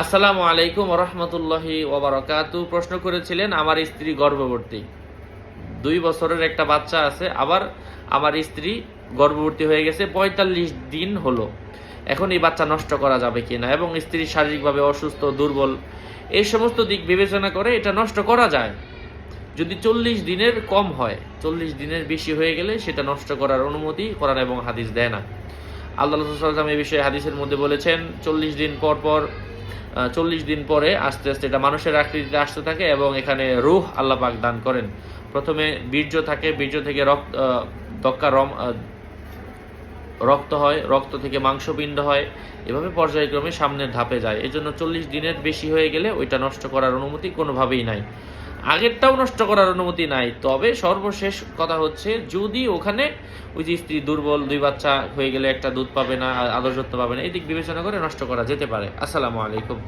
আসসালামু আলাইকুম রহমতুল্লাহি ওবরাকাতু। প্রশ্ন করেছিলেন, আমার স্ত্রী গর্ভবতী? দুই বছরের একটা বাচ্চা আছে, আবার আমার স্ত্রী গর্ভবতী হয়ে গেছে, পঁয়তাল্লিশ দিন হলো। এখন এই বাচ্চা নষ্ট করা যাবে কিনা এবং স্ত্রী শারীরিকভাবে অসুস্থ, দুর্বল, এই সমস্ত দিক বিবেচনা করে এটা নষ্ট করা যায়। যদি চল্লিশ দিনের কম হয়, চল্লিশ দিনের বেশি হয়ে গেলে সেটা নষ্ট করার অনুমতি কোরআন এবং হাদিস দেয় না। আল্লাহ রসুলাম এই বিষয়ে হাদিসের মধ্যে বলেছেন, চল্লিশ দিন পর পর চল্লিশ দিন পরে আস্তে আস্তে এটা মানুষের আকৃতিতে আসতে থাকে এবং এখানে রুহ আল্লাহ পাক দান করেন। প্রথমে বীর্য থাকে, বীর্য থেকে রক্ত দক্কা রম রক্ত হয়, রক্ত থেকে মাংসপিণ্ড হয়। এভাবে পর্যায়ক্রমে সামনের ধাপে যায়। এজন্য চল্লিশ দিনের বেশি হয়ে গেলে ওইটা নষ্ট করার অনুমতি কোনোভাবেই নাই। আগেরটাও নষ্ট করার অনুমতি নাই। তবে সর্বশেষ কথা হচ্ছে, যদি ওখানে ওই যে স্ত্রী দুর্বল, দুই বাচ্চা হয়ে গেলে একটা দুধ পাবে না আদর যত্ন পাবে না, এই দিক বিবেচনা করে নষ্ট করা যেতে পারে। আসসালামু আলাইকুম।